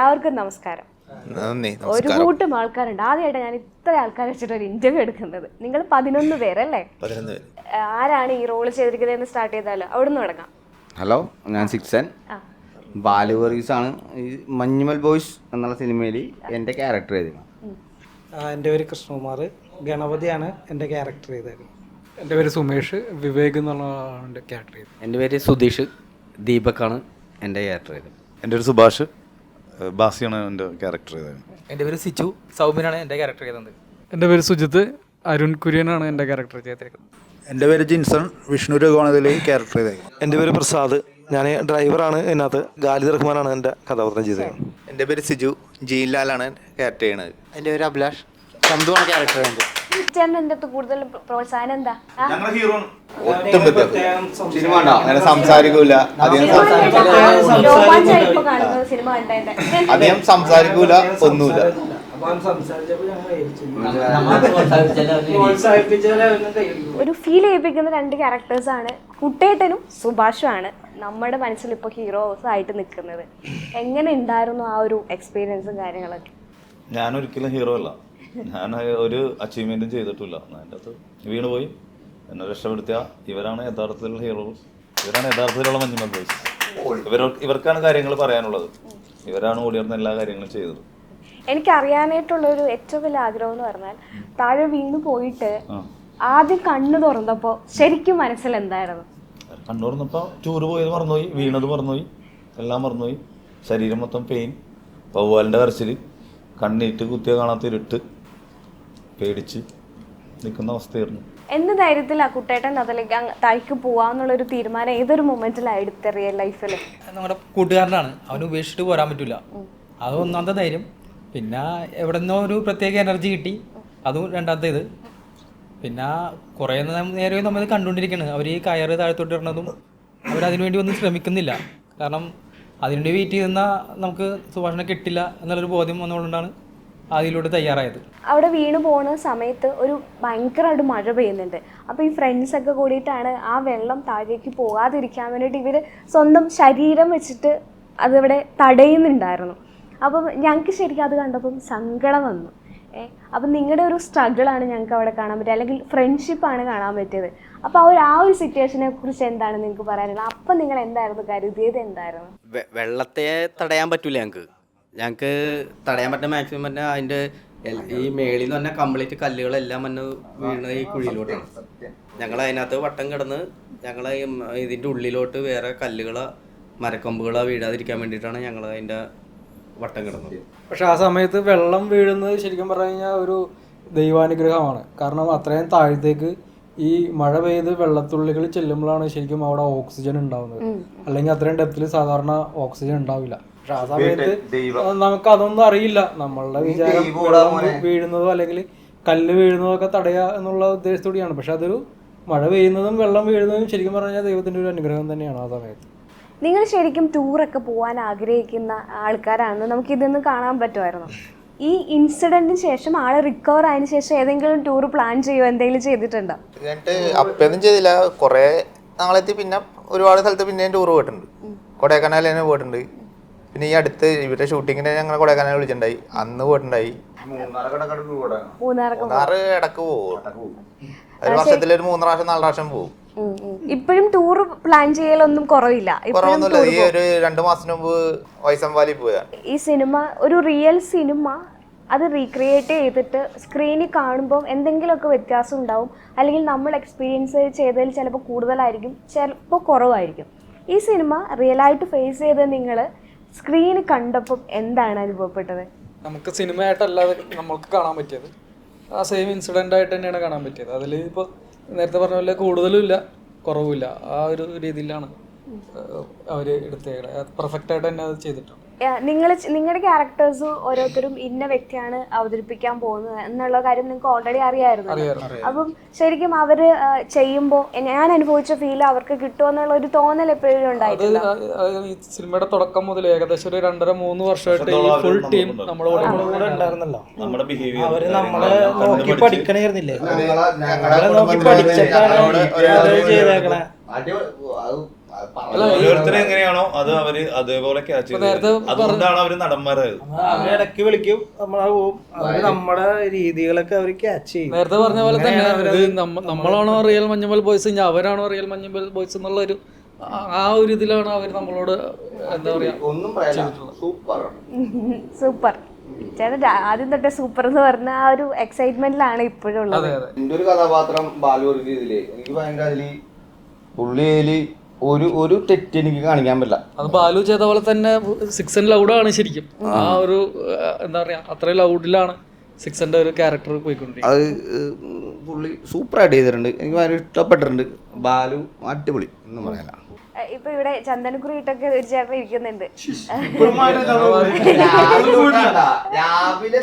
എല്ലാവർക്കും നമസ്കാരം. നന്ദി ഒരു നമസ്കാരം. കൂട്ടം ആൾക്കാരുണ്ട്. ആദ്യമായിട്ട് ഞാൻ ഇത്ര ആൾക്കാരെ വെച്ചിട്ട് ഒരു ഇന്റർവ്യൂ എടുക്കുന്നത്. നിങ്ങൾ പതിനൊന്ന് പേരല്ലേ? പേര്. ആരാണ് ഈ റോൾ ചെയ്തിരിക്കുന്നതെന്ന് സ്റ്റാർട്ട് ചെയ്താലോ? അവിടുന്ന് തുടങ്ങാം. ഹലോ ഞാൻ സിക്സൻ. ആ. ബാലുവറീസ് ആണ് ഈ മഞ്ഞുമൽ ബോയ്സ് എന്നുള്ള സിനിമയിൽ എന്റെ ക്യാരക്ടർ ചെയ്തിരുന്നത് ആ, എന്റെ പേര് കൃഷ്ണകുമാർ. ഗണപതിയാണ് എന്റെ ക്യാരക്ടർ ചെയ്തേക്കുന്നത് എന്റെ പേര് സുമേഷ്. വിവേക് എന്നുള്ള എന്റെ ക്യാരക്ടർ ചെയ്തത്. എന്റെ പേര് സുധീഷ്. ദീപക്കാണ് എന്റെ ക്യാരക്ടർ ചെയ്തത്. എന്റെ ഒരു സുഭാഷ്. ബാസിയാണ് എന്റെ ക്യാരക്ടർ ചെയ്തത്. എന്റെ പേര് സിച്ചു സൗമ്യനാണ് എന്റെ ക്യാരക്ടർ ചെയ്തത്. എന്റെ പേര് സുജിത്ത് അരുൺ കുര്യനാണ് എന്റെ ക്യാരക്ടർ ചെയ്തേക്കുന്നത് എന്റെ പേര് ജിൻസൺ വിഷ്ണു രഘുവാണതിൽ ക്യാരക്ടർ ചെയ്തേക്കുന്നത് എന്റെ പേര് പ്രസാദ് ഞാൻ ഡ്രൈവറാണ് ഇതിനകത്ത് ഗാലിദ് റഹ്മാനാണ് എന്റെ കഥാപാത്രം ചെയ്തത്. എന്റെ പേര് സിജു ജീൻലാലാണ് ക്യാരക്ടർ ചെയ്യണത്. എന്റെ പേര് അഭിലാഷ് ചന്തുവാണ് ക്യാരക്ടർ ചെയ്യുന്നത് ചേട്ടൻ എന്റെ അടുത്ത് കൂടുതൽ പ്രോത്സാഹനം എന്താ? ആ? ഒട്ടും വ്യത്യാസം. സിനിമ ഉണ്ടോ അങ്ങനെ സംസാരിക്കൂല. അധികം സംസാരിക്കൂല. ഇപ്പൊ അധികം സംസാരിക്കൂല ഒന്നുമില്ല. ഒരു ഫീൽ ചെയ്യിപ്പിക്കുന്ന രണ്ട് ക്യാരക്ടേഴ്സ് ആണ് കുട്ടേട്ടനും സുഭാഷും ആണ് നമ്മുടെ മനസ്സിൽ ഇപ്പോൾ ഹീറോസ് ആയിട്ട് നിൽക്കുന്നത്. എങ്ങനെ ഉണ്ടായിരുന്നു ആ ഒരു എക്സ്പീരിയൻസും കാര്യങ്ങളൊക്കെ? ഞാൻ ഒരിക്കലും ഹീറോ അല്ല. ഞാൻ ഒരു അച്ചീവ്മെന്റും ചെയ്തിട്ടില്ല. അതിന്റെ അകത്ത് വീണ് പോയി എന്നെ രക്ഷപ്പെടുത്തിയ ഇവരാണ് യഥാർത്ഥത്തിലുള്ള ഹീറോസ് ഇവരാണ് യഥാർത്ഥത്തിലുള്ള മഞ്ഞുമൽ ബോയ്സ് ഇവർ ഇവർക്കാണ് കാര്യങ്ങൾ പറയാനുള്ളത്. ഇവരാണ് ഓടിയർന്ന എല്ലാ കാര്യങ്ങളും ചെയ്തത്. എനിക്ക് അറിയാനായിട്ടുള്ള ഒരു ഏറ്റവും വലിയ ആഗ്രഹം എന്ന് പറഞ്ഞാൽ താഴെ വീണ് പോയിട്ട് ആദ്യം കണ്ണു തുറന്നപ്പോ ശരിക്കും മനസ്സിൽ എന്തായിരുന്നു? കണ്ണു തുറന്നപ്പോ ടൂർ പോയത് മറന്നുപോയി വീണത് മറന്നുപോയി എല്ലാം മറന്നുപോയി. ശരീരം മൊത്തം പെയിൻ വവ്വാലിന്റെ കരച്ചിൽ കണ്ണീട്ട് കുത്തിയ കാണാത്ത ഇരുട്ട്. പേടിച്ച് നിൽക്കുന്ന അവസ്ഥയായിരുന്നു. എന്ത് ധൈര്യത്തിൽ ആ കുട്ടേട്ടൻ അതിലേക്ക് തായ്ക്ക് താഴേക്ക് പോവാന്നുള്ളൊരു തീരുമാനം ഏതൊരു മൊമെന്റിലാണ് എടുത്ത റിയൽ ലൈഫിൽ നമ്മുടെ കൂട്ടുകാരനാണ്. അവന് ഉപേക്ഷിച്ചിട്ട് പോരാൻ പറ്റില്ല അത് ഒന്നാമത്തെ ധൈര്യം. പിന്നെ എവിടെ നിന്നോ ഒരു പ്രത്യേക എനർജി കിട്ടി. അതും രണ്ടാമത്തെ ഇത് പിന്നെ കുറേ നേരം നമ്മൾ കണ്ടുകൊണ്ടിരിക്കുകയാണ് അവർ ഈ കയറ് താഴത്തോട്ട് ഇടുന്നതും അവരതിനു വേണ്ടി ഒന്നും ശ്രമിക്കുന്നില്ല. കാരണം അതിനുവേണ്ടി വെയിറ്റ് ചെയ്യുന്ന നമുക്ക് സുഭാഷനെ കിട്ടില്ല എന്നുള്ളൊരു ബോധ്യം വന്നുകൊണ്ടാണ് അതിലൂടെ തയ്യാറായത്. അവിടെ വീണ് പോണ സമയത്ത് ഒരു ഭയങ്കരമായിട്ട് മഴ പെയ്യുന്നുണ്ട്. അപ്പോൾ ഈ ഫ്രണ്ട്സ് ഒക്കെ കൂടിയിട്ടാണ് ആ വെള്ളം താഴേക്ക് പോകാതിരിക്കാൻ വേണ്ടിയിട്ട് ഇവർ സ്വന്തം ശരീരം വെച്ചിട്ട് അതിവിടെ തടയുന്നുണ്ടായിരുന്നു. അപ്പം ഞങ്ങൾക്ക് ശരിക്കും അത് കണ്ടപ്പം സങ്കടം വന്നു. ഏ അപ്പം നിങ്ങളുടെ ഒരു സ്ട്രഗിളാണ് ഞങ്ങൾക്ക് അവിടെ കാണാൻ പറ്റിയത്. അല്ലെങ്കിൽ ഫ്രണ്ട്ഷിപ്പാണ് കാണാൻ പറ്റിയത്. അപ്പോൾ ആ ഒരു ആ ഒരു സിറ്റുവേഷനെ കുറിച്ച് എന്താണ് നിങ്ങൾക്ക് പറയാനുള്ളത്? അപ്പം നിങ്ങൾ എന്തായിരുന്നു? കരുതിയത് എന്തായിരുന്നു? വെള്ളത്തെ തടയാൻ പറ്റൂല ഞങ്ങൾക്ക് ഞങ്ങൾക്ക് തടയാൻ പറ്റുന്ന മാക്സിമം തന്നെ അതിന്റെ ഈ മേളിൽ നിന്ന് തന്നെ കംപ്ലീറ്റ് കല്ലുകളെല്ലാം വന്ന് വീണ ഈ കുഴിയിലോട്ടാണ്. ഞങ്ങൾ അതിനകത്ത് വട്ടം കിടന്ന് ഞങ്ങൾ ഇതിന്റെ ഉള്ളിലോട്ട് വേറെ കല്ലുകളോ മരക്കൊമ്പുകളോ വീഴാതിരിക്കാൻ വേണ്ടിയിട്ടാണ് ഞങ്ങൾ അതിന്റെ വട്ടം കിടന്നത്. പക്ഷെ ആ സമയത്ത് വെള്ളം വീഴുന്നത് ശരിക്കും പറഞ്ഞു കഴിഞ്ഞാൽ ഒരു ദൈവാനുഗ്രഹമാണ്. കാരണം അത്രയും താഴത്തേക്ക് ഈ മഴ പെയ്ത് വെള്ളത്തുള്ളികൾ ചെല്ലുമ്പോഴാണ് ശരിക്കും അവിടെ ഓക്സിജൻ ഉണ്ടാവുന്നത്. അല്ലെങ്കിൽ അത്രയും ഡെപ്തിൽ സാധാരണ ഓക്സിജൻ ഉണ്ടാവില്ല. പക്ഷെ ആ സമയത്ത് നമുക്ക് അതൊന്നും അറിയില്ല. നമ്മളുടെ വിചാരം വീഴുന്നതോ അല്ലെങ്കിൽ കല്ല് വീഴുന്നതോ ഒക്കെ തടയുക എന്നുള്ള ഉദ്ദേശത്തോടെയാണ്. പക്ഷെ അതൊരു മഴ പെയ്യുന്നതും വെള്ളം വീഴുന്നതും ശരിക്കും പറഞ്ഞാൽ ദൈവത്തിന്റെ ഒരു അനുഗ്രഹം തന്നെയാണ് ആ സമയത്ത്. നിങ്ങൾ ശരിക്കും ടൂറൊക്കെ പോകാൻ ആഗ്രഹിക്കുന്ന ആൾക്കാരാണെന്ന് നമുക്ക് ഇതൊന്ന് കാണാൻ പറ്റുമായിരുന്നു. ഈ ഇൻസിഡന്റിന് ശേഷം ആൾ റിക്കവർ ആയതിനു ശേഷം ഏതെങ്കിലും ടൂർ പ്ലാൻ ചെയ്യുമോ എന്തെങ്കിലും ചെയ്തിട്ടുണ്ടോ? എന്നിട്ട് അപ്പൊന്നും ചെയ്തില്ല. കുറേ നാളെത്തി പിന്നെ ഒരുപാട് സ്ഥലത്ത് പിന്നെയും ടൂർ പോയിട്ടുണ്ട്. കൊടൈക്കനാലിനെ തന്നെ പോയിട്ടുണ്ട്. പിന്നെ ഈ അടുത്ത് ഇവരുടെ ഷൂട്ടിങ്ങിന് ഞങ്ങൾ കൊടൈക്കനാൽ വിളിച്ചിട്ടുണ്ടായി. അന്ന് പോയിട്ടുണ്ടായി. മൂന്നാറ് ഇടയ്ക്ക് പോകും ഒരു വർഷത്തിൽ ഒരു മൂന്ന് പ്രാവശ്യം നാല് പ്രാവശ്യം പോകും. ഇപ്പോഴും ടൂർ പ്ലാൻ ചെയ്യലൊന്നും കുറവില്ല. കുറവൊന്നുമില്ല. ഈ ഒരു രണ്ടു മാസത്തിന് മുമ്പ് വൈസംവാലി പോയതാണ്. ഈ സിനിമ ഒരു റിയൽ സിനിമ അത് റീക്രിയേറ്റ് ചെയ്തിട്ട് സ്ക്രീനിൽ കാണുമ്പോൾ എന്തെങ്കിലുമൊക്കെ വ്യത്യാസം ഉണ്ടാവും. അല്ലെങ്കിൽ നമ്മൾ എക്സ്പീരിയൻസ് ചെയ്തതിൽ ചിലപ്പോൾ കൂടുതലായിരിക്കും ചിലപ്പോൾ കുറവായിരിക്കും. ഈ സിനിമ റിയലായിട്ട് ഫേസ് ചെയ്ത് നിങ്ങൾ സ്ക്രീനിൽ കണ്ടപ്പോൾ എന്താണ് അനുഭവപ്പെട്ടത്? നമുക്ക് സിനിമയായിട്ടല്ലാതെ നമ്മൾക്ക് കാണാൻ പറ്റിയത്. ആ സെയിം ഇൻസിഡന്റ് ആയിട്ട് തന്നെയാണ് കാണാൻ പറ്റിയത്. അതിൽ ഇപ്പോൾ നേരത്തെ പറഞ്ഞ പോലെ കൂടുതലും ഇല്ല കുറവുമില്ല. ആ ഒരു രീതിയിലാണ് അവർ എടുത്തേക്കുന്നത് പെർഫെക്റ്റ് ആയിട്ട് തന്നെ അത് ചെയ്തിട്ടുണ്ട്. നിങ്ങൾ നിങ്ങളുടെ ക്യാരക്ടേഴ്സ് ഓരോരുത്തരും ഇന്ന വ്യക്തിയാണ് അവതരിപ്പിക്കാൻ പോകുന്നത് എന്നുള്ള കാര്യം നിങ്ങൾക്ക് ഓൾറെഡി അറിയായിരുന്നു അപ്പം ശരിക്കും അവർ ചെയ്യുമ്പോൾ ഞാൻ അനുഭവിച്ച ഫീൽ അവർക്ക് കിട്ടുമെന്നുള്ള ഒരു തോന്നൽ എപ്പോഴും ആ ഈ സിനിമയുടെ തുടക്കം മുതൽ ഏകദേശം ഒരു രണ്ടര മൂന്ന് വർഷമായിട്ട് ഈ ഫുൾ ടീം നമ്മളോട് കൂടെ ഉണ്ടായിരുന്നല്ലോ. നമ്മുടെ ബിഹേവിയർ അവർ നമ്മളെ നോക്കി പഠിക്കണായിരുന്നില്ലേ? നമ്മളെ നോക്കി പഠിച്ചിട്ടാണ് അത് ചെയ്തേക്കണേ. ഓരോരുത്തരും എങ്ങനെയാണോ അത് അവർ അതേപോലെ ക്യാച്ച് അതുകൊണ്ടാണ് അവർ നടന്മാരായത് ഇടയ്ക്ക് വിളിക്കും നമ്മളെ പോവും. അവർ നമ്മുടെ രീതികളൊക്കെ അവർ ക്യാച്ച് ചെയ്യും. നേരത്തെ പറഞ്ഞ പോലെ തന്നെ നമ്മളാണോ റിയൽ മഞ്ഞുമൽ ബോയ്സ് അവരാണോ റിയൽ മഞ്ഞുമൽ ബോയ്സ് എന്നുള്ള ഒരു ആ- ഒരു ഇതിലാണ് അവർ നമ്മളോട് എന്താ പറയാ ഒന്നും സൂപ്പർ. സൂപ്പർ. ആദ്യം തൊട്ടേ സൂപ്പർ എന്ന് പറഞ്ഞ ആ ഒരു എക്സൈറ്റ്മെന്റിലാണ് ഇപ്പോഴും ഉള്ളത്. എന്റെ ഒരു കഥാപാത്രം ബാലു എനിക്ക് ഭയങ്കര അതിൽ പുള്ളി ഒരു ഒരു തെറ്റ് എനിക്ക് കാണിക്കാൻ പറ്റില്ല. അത് ബാലു ചെയ്ത പോലെ തന്നെ സിക്സൺ ആൻഡ് ലൗഡാണ് ശരിക്കും. ആ. ഒരു എന്താ പറയാ അത്രയും ലൗഡിലാണ് സിക്സന്റെ ഒരു ക്യാരക്ടർ പോയിക്കൊണ്ടിരിക്കുന്നത്. അത് പുള്ളി സൂപ്പർ ആയിട്ട് ചെയ്തിട്ടുണ്ട്. എനിക്ക് ഭയങ്കര ഇഷ്ടപ്പെട്ടിട്ടുണ്ട്. ബാലു അടിപൊളി എന്ന് പറയാനാ. ഇപ്പൊ ഇവിടെ ചന്ദനക്കുറി ഇട്ടൊക്കെ ഒരു ചേട്ടൻ ഇരിക്കുന്നുണ്ട്. രാവിലെ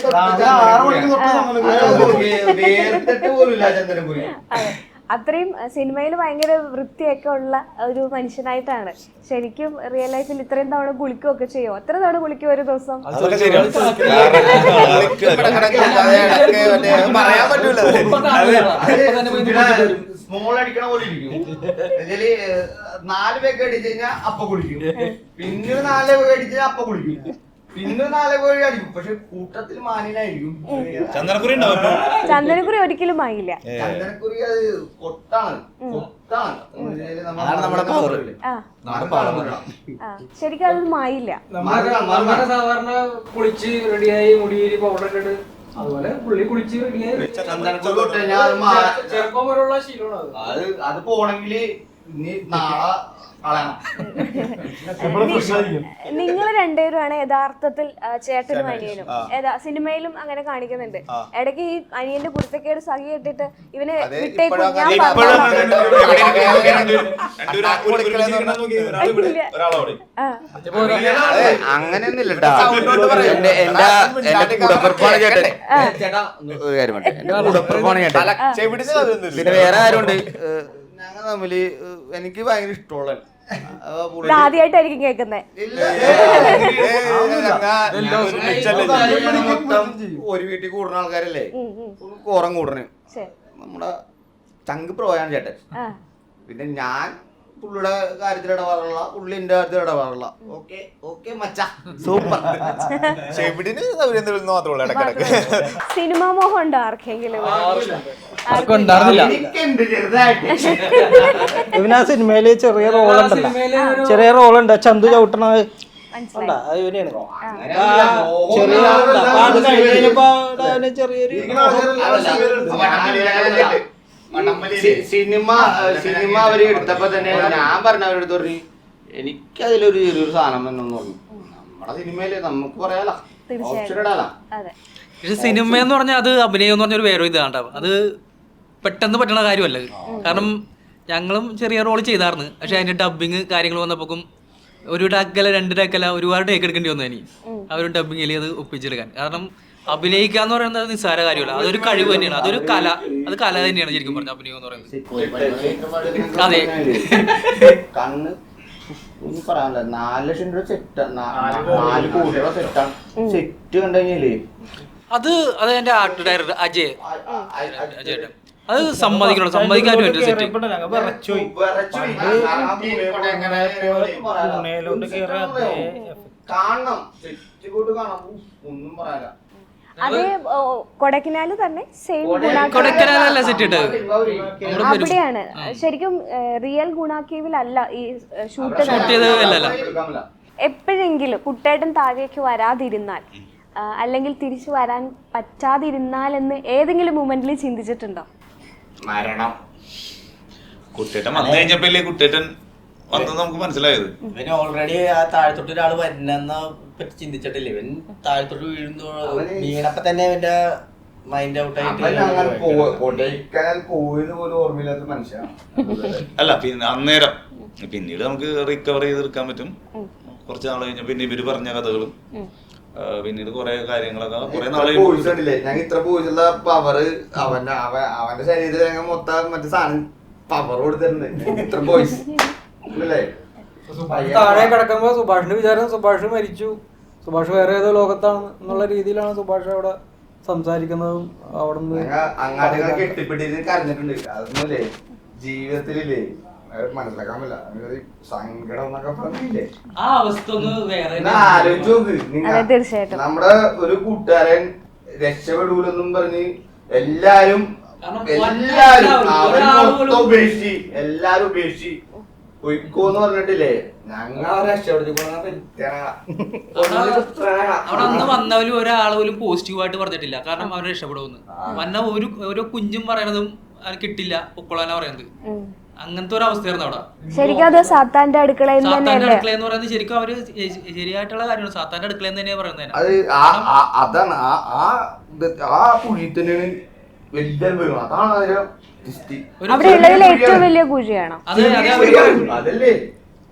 അത്രയും സിനിമയിൽ ഭയങ്കര വൃത്തിയൊക്കെ ഉള്ള ഒരു മനുഷ്യനായിട്ടാണ്. ശരിക്കും റിയൽ ലൈഫിൽ ഇത്രയും തവണ കുളിക്കുകയൊക്കെ ചെയ്യും? എത്ര തവണ കുളിക്കും ഒരു ദിവസം? സ്മോൾ അടിക്കണ പോലെ ഇരിക്കും. നാല് പേക്ക് അടിച്ചു കഴിഞ്ഞാൽ അപ്പൊ കുളിക്കും. പിന്നെ നാല് പേക്ക് അടിച്ചു കഴിഞ്ഞാൽ അപ്പ കുളിക്കും. പിന്നെ നാലകോഴി അടിക്കും. പക്ഷെ കൂട്ടത്തിൽ മാനിനായിരിക്കും ചന്ദനക്കുറി ഉണ്ടാവും. ചന്ദനക്കുറി ഒരിക്കലും ആയില്ല ചന്ദനക്കുറി അത് കൊട്ടാണ് കൊട്ടാണ് ശരിക്കും അത് മായില്ല നമ്മളൊക്കെ നമ്മളൊക്കെ സാധാരണ കുളിച്ച് റെഡിയായി മുടിയിൽ പൗഡർ ഇട്ട് അതുപോലെ പുള്ളി കുളിച്ച് റെഡിയായി ചെറുപ്പം വരെയുള്ള ശീലമാണ് അത്. അത് അത് നാളെ കളയണം നിങ്ങൾ രണ്ടുപേരുമാണ് യഥാർത്ഥത്തിൽ ചേട്ടനും അനിയനും ഏതാ സിനിമയിലും അങ്ങനെ കാണിക്കുന്നുണ്ട് ഇടയ്ക്ക് ഈ അനിയന്റെ പുറത്തേക്കേട് സഖി ഇട്ടിട്ട് ഇവനെ വിട്ടേക്കും. അങ്ങനെയൊന്നുമില്ല. എന്റെ എന്റെ കൂടപ്പിറപ്പാണ് ചേട്ടൻ ചേട്ടാ ഒരു. എന്റെ കൂടപ്പിറപ്പാണ് ചേട്ടൻ പിന്നെ വേറെ ആരുണ്ട് ഞങ്ങൾ തമ്മിൽ ഏഹ്, എനിക്ക് ഭയങ്കര ഇഷ്ടമുള്ള ആദ്യമായിട്ടായിരിക്കും കേൾക്കുന്നത് ഒരു വീട്ടിൽ കൂടുന്ന ആൾക്കാരല്ലേ കോറം കൂടണ് ശരി നമ്മുടെ ചങ്ക് പ്രോയാണ് ചേട്ടൻ പിന്നെ ഞാൻ പുള്ളിയുടെ കാര്യത്തിൽ ഇടപാടുള്ള പുള്ളി എന്റെ കാര്യത്തിൽ ഇടപാടുള്ള ഓക്കെ ഓക്കെ മച്ച സൂപ്പർ ചെവിടിന് സൗകര്യം തരുന്നു മാത്രമേ ഉള്ളൂ ഇടക്കിടക്ക് സിനിമാ മോഹം ഉണ്ടോ ആർക്കെങ്കിലും ഇവന് ആ സിനിമയിൽ ചെറിയ റോൾ ഉണ്ടല്ലോ. ചെറിയ റോളുണ്ട് ഉണ്ട്. ചന്തു ചവിട്ടണ ചെറിയൊരു സിനിമ സിനിമ അവർ എടുത്തപ്പോ തന്നെ ഞാൻ പറഞ്ഞ അവരെടുത്ത് പറഞ്ഞു എനിക്കതിലൊരു ചെറിയൊരു സാധനം തന്നെ ഒന്ന് പറഞ്ഞു. നമ്മുടെ സിനിമയിൽ നമുക്ക് പറയാലോ. ഓപ്ഷൻ ഇടാലോ. സിനിമ എന്ന് പറഞ്ഞാൽ അത് അഭിനയം എന്ന് പറഞ്ഞൊരു വേറെ ഇതാണ്ടാവും. അത് പെട്ടെന്ന് പറ്റണ കാര്യമല്ല. കാരണം ഞങ്ങളും ചെറിയ റോൾ ചെയ്തായിരുന്നു പക്ഷെ അതിന്റെ ഡബിങ് കാര്യങ്ങൾ വന്നപ്പോക്കും ഒരു ടാക്കല രണ്ട് ടാക്കല ഒരുപാട് ടേക്ക് എടുക്കേണ്ടി വന്നു ഇനി. ആ ഒരു ഡബിങ്ങിൽ അത് ഒപ്പിച്ചെടുക്കാൻ. കാരണം അഭിനയിക്കുക എന്ന് പറയുന്നത് നിസ്സാര കാര്യമല്ല. അതൊരു കഴിവ് തന്നെയാണ്. അതൊരു കല. അത് കല തന്നെയാണ് ശരിക്കും പറഞ്ഞ അഭിനയം എന്ന് പറയുന്നത്. അതെ. കണ്ണ് ഒന്നും പറയാനില്ല. നാല് ലക്ഷം രൂപ സെറ്റ് നാല് കോടി. രൂപ സെറ്റാണ് സെറ്റ് കണ്ടു കഴിഞ്ഞാലേ അത് അത് എന്റെ ആർട്ട് ഡയറക്ടർ അജയ്. അജയേട്ടൻ അത് സമ്മതിക്കണം? സമ്മതിക്കാൻ സെറ്റ് കാണണം. സെറ്റ് കൂട്ട് കാണാം ഒന്നും പറയാനില്ല. അതേ ഓ, തന്നെ സെയിം കൊടൈക്കനാലല്ല സെറ്റ് ഇട്ടത്. അവിടെയാണ്. ശരിക്കും റിയൽ ഗുണാക്കേവിലല്ല ഈ ഷൂട്ട് എപ്പോഴെങ്കിലും കുട്ടേട്ടൻ താഴേക്ക് വരാതിരുന്നാൽ അല്ലെങ്കിൽ തിരിച്ചു വരാൻ പറ്റാതിരുന്നാൽ എന്ന് ഏതെങ്കിലും മൊമെന്റിൽ ചിന്തിച്ചിട്ടുണ്ടോ? മരണം. കുട്ടേട്ടൻ വന്നു കഴിഞ്ഞപ്പോഴല്ലേ കുട്ടേട്ടൻ വന്നത് നമുക്ക് മനസ്സിലായത്? ഇവന് ഓൾറെഡി ആ താഴത്തോട്ട് ഒരാൾ വരുന്നെന്ന പറ്റി ചിന്തിച്ചിട്ടില്ല. ഇവൻ താഴത്തോട്ട് വീഴുന്നു വീണപ്പോ തന്നെ ഇവന്റെ മൈൻഡ് ഔട്ട് ആയിട്ട് അല്ല പിന്നെ അന്നേരം. പിന്നീട് നമുക്ക് റിക്കവർ ചെയ്തെടുക്കാൻ പറ്റും. കുറച്ച് നാൾ കഴിഞ്ഞ പിന്നെ ഇവർ പറഞ്ഞ കഥകളും. പിന്നീട് കുറെ കാര്യങ്ങളൊക്കെ കുറെ നാളെ ബോയ്സ് കണ്ടില്ലേ? ഞങ്ങൾ ഇത്ര ബോയ്സ് ഉള്ള പവർ അവന്റെ അവന്റെ ശരീരത്തിൽ ഞങ്ങൾ മൊത്തം മറ്റേ സാധനം പവർ കൊടുത്തിട്ടുണ്ട്. ഇത്ര ബോയ്സ് അല്ലേ താഴെ കിടക്കുമ്പോ സുഭാഷിന്റെ വിചാരം സുഭാഷ് മരിച്ചു. സുഭാഷ് വേറെ ഏതോ ലോകത്താണ് എന്നുള്ള രീതിയിലാണ് സുഭാഷ് അവിടെ സംസാരിക്കുന്നതും അവിടെ നിന്ന് കെട്ടിപ്പിട്ടിട്ട് കരഞ്ഞിട്ടുണ്ട്. അതൊന്നുമില്ലേ? ജീവിതത്തിലില്ലേ? മനസ്സിലാക്കാൻ പറ്റില്ല. സങ്കടം എന്നൊക്കെ പറഞ്ഞില്ലേ? ആ അവസ്ഥ ഒന്ന് വേറെ ആലോചിച്ച് തീർച്ചയായിട്ടും. നമ്മുടെ ഒരു കൂട്ടുകാരൻ രക്ഷപ്പെടൂലെന്നും പറഞ്ഞ് എല്ലാരും കാരണം എല്ലാരും അവർ ഉപേക്ഷിച്ച് എല്ലാരും ഉപേക്ഷിച്ച് പൊയ്ക്കോന്ന് പറഞ്ഞിട്ടില്ലേ? ഞങ്ങൾ അവിടെ അന്ന് വന്നവരും ഒരാൾ പോലും പോസിറ്റീവായിട്ട് പറഞ്ഞിട്ടില്ല. കാരണം അവരെ രക്ഷപ്പെടുമെന്ന്. വന്ന ഒരു ഓരോ കുഞ്ഞും പറയണതും കിട്ടില്ല. പൊക്കോളാനാ പറയുന്നത്. അങ്ങനത്തെ ഒരു അവസ്ഥയായിരുന്നു അവിടെ. ശരിക്കും അത് സാത്താന്റെ അടുക്കളയിൽ സാത്താന്റെ അടുക്കള എന്ന് പറയുന്നത് ശരിക്കും അവർ ശരിയായിട്ടുള്ള കാര്യമാണ്. സാത്താന്റെ അടുക്കള എന്ന് തന്നെയാണ് പറയുന്നത് അത് ആ ആ- അതാണ് ആ ആ ഇത് ആ കുഴി തന്നെയാണ് വലിയ വീണത് അതാണ് അതിന്റെ twist. അവിടെ ഉള്ളതിൽ ഏറ്റവും വലിയ കുഴിയാണോ? അതെ അതെ അവർ അതല്ലേ?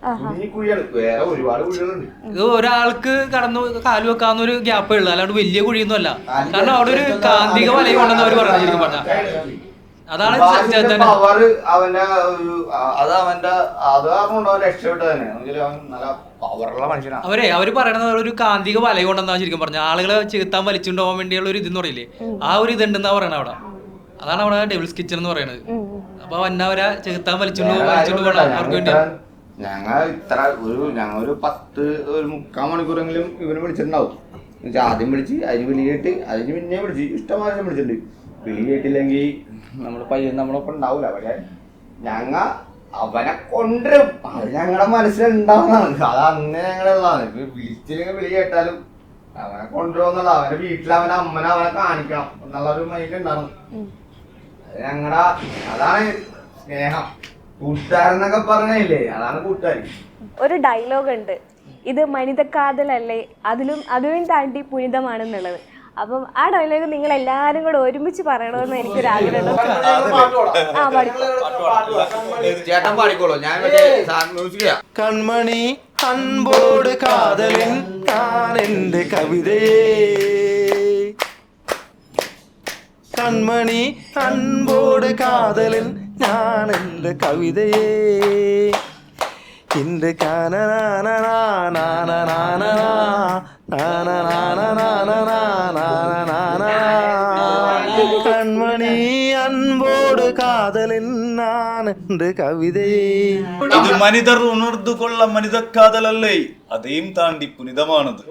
ആഹാ. കുഞ്ഞി കുഴിയാണ്. വേറെ ഒരുപാട് കുഴികളുണ്ട്. ഇത് ഒരാൾക്ക് കടന്നു കാൽ വെക്കാവുന്ന ഒരു ഗ്യാപ്പേ ഉള്ളൂ. അല്ലാണ്ട് വലിയ കുഴിയൊന്നും അല്ല കാരണം അവിടെ ഒരു കാന്തിക വലയം ഉണ്ടെന്ന് അവർ പറഞ്ഞു. ശരിക്കും പറഞ്ഞാൽ അതാണ് പവർ അവന്റെ ഒരു അത് അവന്റെ അത് കാരണം അവൻ രക്ഷപ്പെട്ടത് തന്നെ അവൻ നല്ല പവറുള്ള മനുഷ്യനാണ്. അവരെ അവർ പറയണത് ഒരു കാന്തിക വല കൊണ്ടെന്നാ ശരിക്കും പറഞ്ഞ ആളുകളെ ചെകുത്താൻ വലിച്ചുകൊണ്ടുപോകാൻ വേണ്ടിയുള്ള ഒരു ഇതെന്ന് പറയില്ലേ? ആ ഒരു ഇതുണ്ടെന്നാ പറയണത് അവിടെ. അതാണ് അവിടെ ഡെവിൾസ് കിച്ചൺ എന്ന് പറയുന്നത് അപ്പൊ വന്നവരെ ചെകുത്താൻ വലിച്ചുകൊണ്ട് വലിച്ചുകൊണ്ട് പോകണം അവർക്ക് വേണ്ടി ഞങ്ങൾ ഇത്ര ഒരു ഞങ്ങൾ ഒരു പത്ത് ഒരു മുക്കാൽ മണിക്കൂറെങ്കിലും ഇവനെ വിളിച്ചിട്ടുണ്ടാവും. എന്നുവെച്ചാൽ ആദ്യം വിളിച്ച് അതിന് വിളിയിട്ട് അതിന് പിന്നെ വിളിച്ച്. ഇഷ്ടമാതിരി വിളിച്ചിട്ടുണ്ട്. വിളി കേട്ടില്ലെങ്കിൽ നമ്മുടെ പയ്യൻ നമ്മളൊപ്പം ഉണ്ടാവൂല. പക്ഷെ ഞങ്ങ അവനെ കൊണ്ടുവരും. അത് ഞങ്ങളുടെ മനസ്സിലുണ്ടാവുന്നതാണ് അത് അന്ന് ഞങ്ങളുള്ളതാണ്. വിളിച്ചില്ലെങ്കിൽ വിളി കേട്ടാലും അവനെ കൊണ്ടുവരുന്നുള്ള അവന്റെ വീട്ടിൽ അവന്റെ അമ്മനെ അവനെ കാണിക്കണം എന്നുള്ള ഒരു മൈൻഡ് ഉണ്ടാവും അത് ഞങ്ങടെ അതാണ് സ്നേഹം. കൂട്ടുകാരെന്നൊക്കെ പറഞ്ഞില്ലേ? അതാണ് കൂട്ടുകാരി. ഒരു ഡയലോഗ് ഉണ്ട്. ഇത് മനിതക്കാതലല്ലേ? അതിലും അതിലും താണ്ടി പുനിതമാണെന്നുള്ളത്. അപ്പം ആ ഡയലോഗ് നിങ്ങൾ എല്ലാവരും കൂടെ ഒരുമിച്ച് പറയണമെന്ന് എനിക്കൊരു ആഗ്രഹമുണ്ട് ആ പാടിക്കോ ചേട്ടൻ പാടിക്കോളൂ ഞാൻ മറ്റേ മ്യൂസിക് കൺമണി അൻപോട് കാതലിൽ ഞാൻ എന്റെ കവിതയേ കൺമണി അൻപോട് കാതലിൻ ഞാൻ എന്റെ കവിതയേ എന്റെ കൺമണി അൻപോട് കാതലിൻ ഞാൻ എന്റെ കവിതയേ ഇത് മനിതർ ഉണർന്നു കൊള്ള മനിതക്കാതലല്ലേ അതേം താണ്ടി പുനിതമാണത്